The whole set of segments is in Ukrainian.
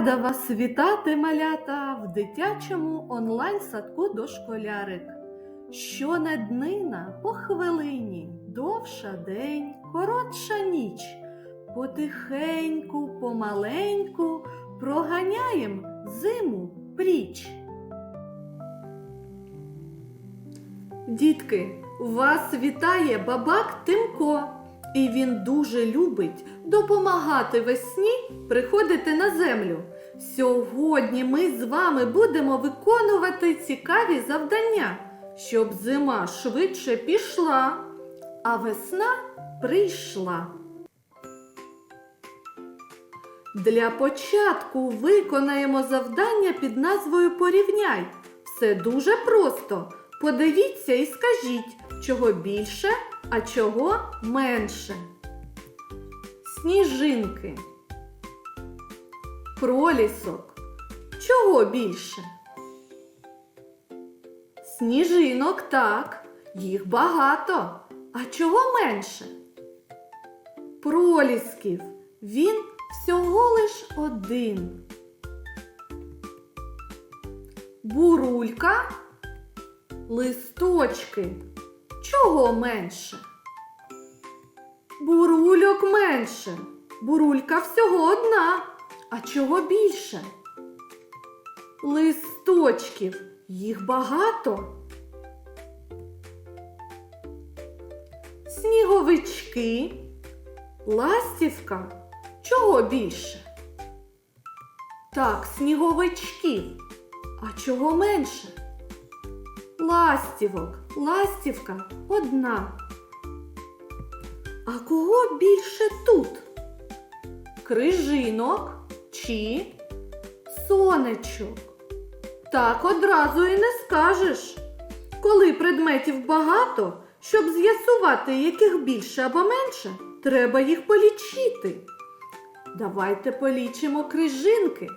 Рада вас вітати, малята, в дитячому онлайн-садку дошколярик. Щона днина по хвилині, довша день, коротша ніч. Потихеньку, помаленьку проганяєм зиму пріч. Дітки, вас вітає бабак Тимко, і він дуже любить допомагати весні приходити на землю. Сьогодні ми з вами будемо виконувати цікаві завдання, щоб зима швидше пішла, а весна прийшла. Для початку виконаємо завдання під назвою Порівняй. Все дуже просто. Подивіться і скажіть, чого більше, а чого менше. Сніжинки. Пролісок. Чого більше? Сніжинок так, їх багато. А чого менше? Пролісків. Він всього лиш один. Бурулька. Листочки. Чого менше? Бурульок менше. Бурулька всього одна. А чого більше? Листочків. Їх багато. Сніговички. Ластівка. Чого більше? Так, сніговичків. А чого менше? Ластівок. Ластівка одна. А кого більше тут? Крижинок чи сонечок? Так одразу і не скажеш. Коли предметів багато, щоб з'ясувати, яких більше або менше, треба їх полічити. Давайте полічимо крижинки.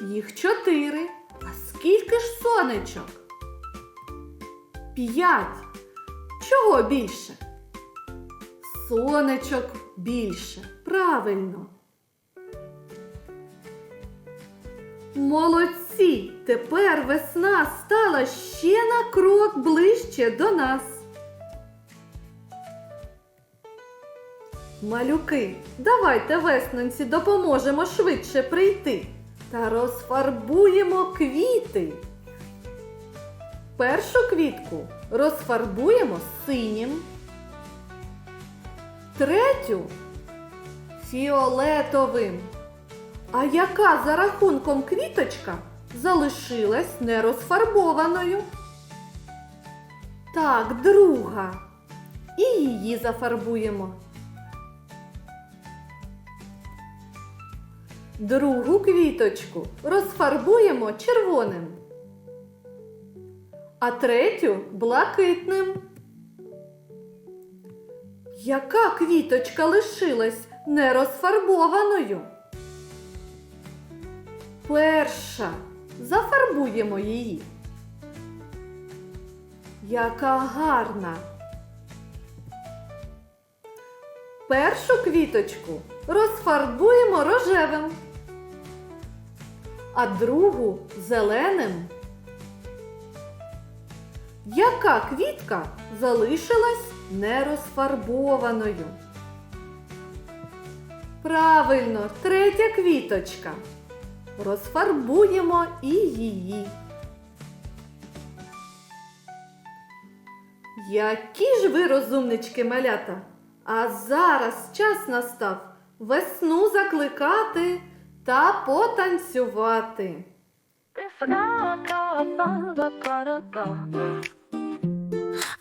Їх чотири. А скільки ж сонечок? П'ять. Чого більше? Сонечок більше. Правильно. Молодці! Тепер весна стала ще на крок ближче до нас. Малюки, давайте веснонці допоможемо швидше прийти та розфарбуємо квіти. Першу квітку розфарбуємо синім, третю фіолетовим. А яка за рахунком квіточка залишилась нерозфарбованою? Так, друга. І її зафарбуємо. Другу квіточку розфарбуємо червоним, а третю блакитним. Яка квіточка лишилась нерозфарбованою? Перша. Зафарбуємо її. Яка гарна. Першу квіточку розфарбуємо рожевим, а другу зеленим. Яка квітка залишилась нерозфарбованою? Правильно, третя квіточка. Розфарбуємо і її. Які ж ви розумнички малята! А зараз час настав весну закликати та потанцювати.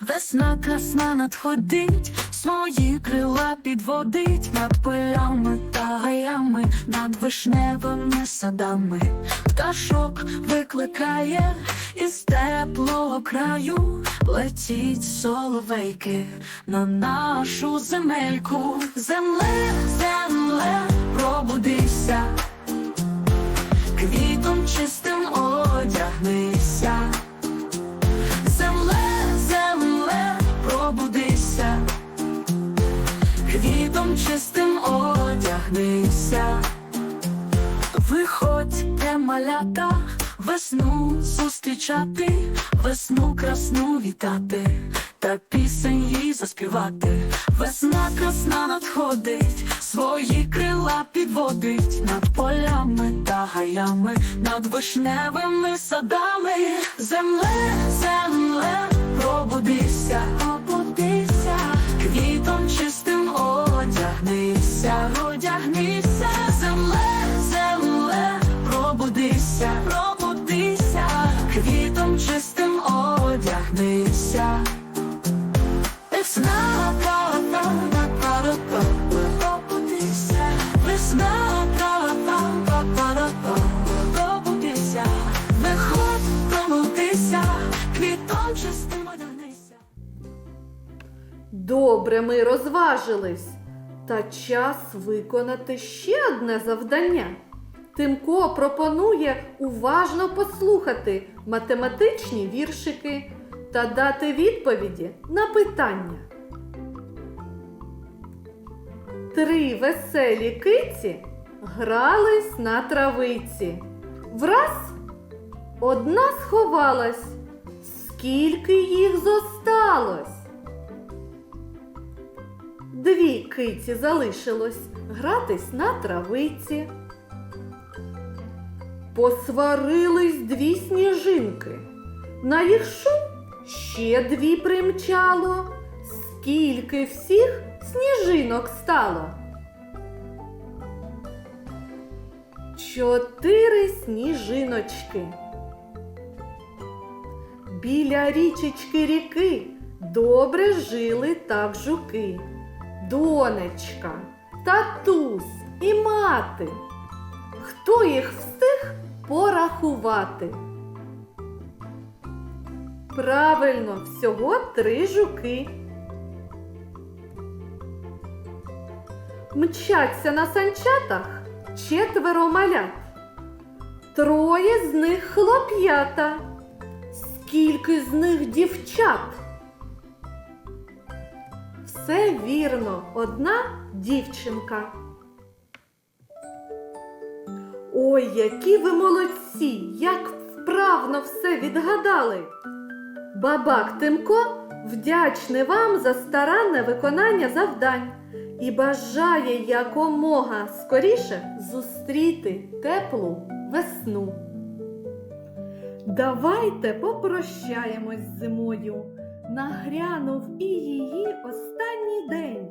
Весна красна надходить, свої крила підводить над полями та гаями, над вишневими садами. Пташок викликає із теплого краю, летіть соловейки на нашу земельку. Земле, земле, пробудися, квітом чистим одягнися. Малята, весну зустрічати, весну красну вітати, та пісень їй заспівати. Весна красна надходить, свої крила підводить над полями та гаями, над вишневими садами. Земле, земле, пробудися, пробудися, квітом чистим одягнися, одягнися, пробудися, пробудися, квітом чистим одягнися. Весна, та-та, та-та-та, пробудися, весна, та-та, та-та-та, пробудися, виходь, пробудися, квітом чистим одягнися. Добре, ми розважились. Та час виконати ще одне завдання. Тимко пропонує уважно послухати математичні віршики та дати відповіді на питання. Три веселі киці грались на травиці. Враз одна сховалась. Скільки їх зосталось? Дві киці залишилось гратись на травиці. Посварились дві сніжинки. На їх шум ще дві примчало. Скільки всіх сніжинок стало? Чотири сніжиночки. Біля річечки ріки добре жили так жуки. Донечка, татусь і мати. Хто їх встиг порахувати? Правильно, всього три жуки. Мчаться на санчатах четверо малят. Троє з них хлоп'ята. Скільки з них дівчат? Все вірно, одна дівчинка. Ой, які ви молодці! Як вправно все відгадали! Бабак Тимко вдячний вам за старанне виконання завдань і бажає якомога скоріше зустріти теплу весну. Давайте попрощаємось зимою. Нагрянув і її останній день.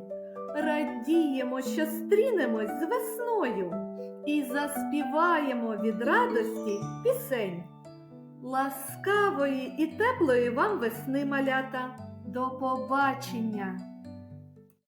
Радіємо, що стрінемось з весною і заспіваємо від радості пісень. Ласкавої і теплої вам весни, малята. До побачення!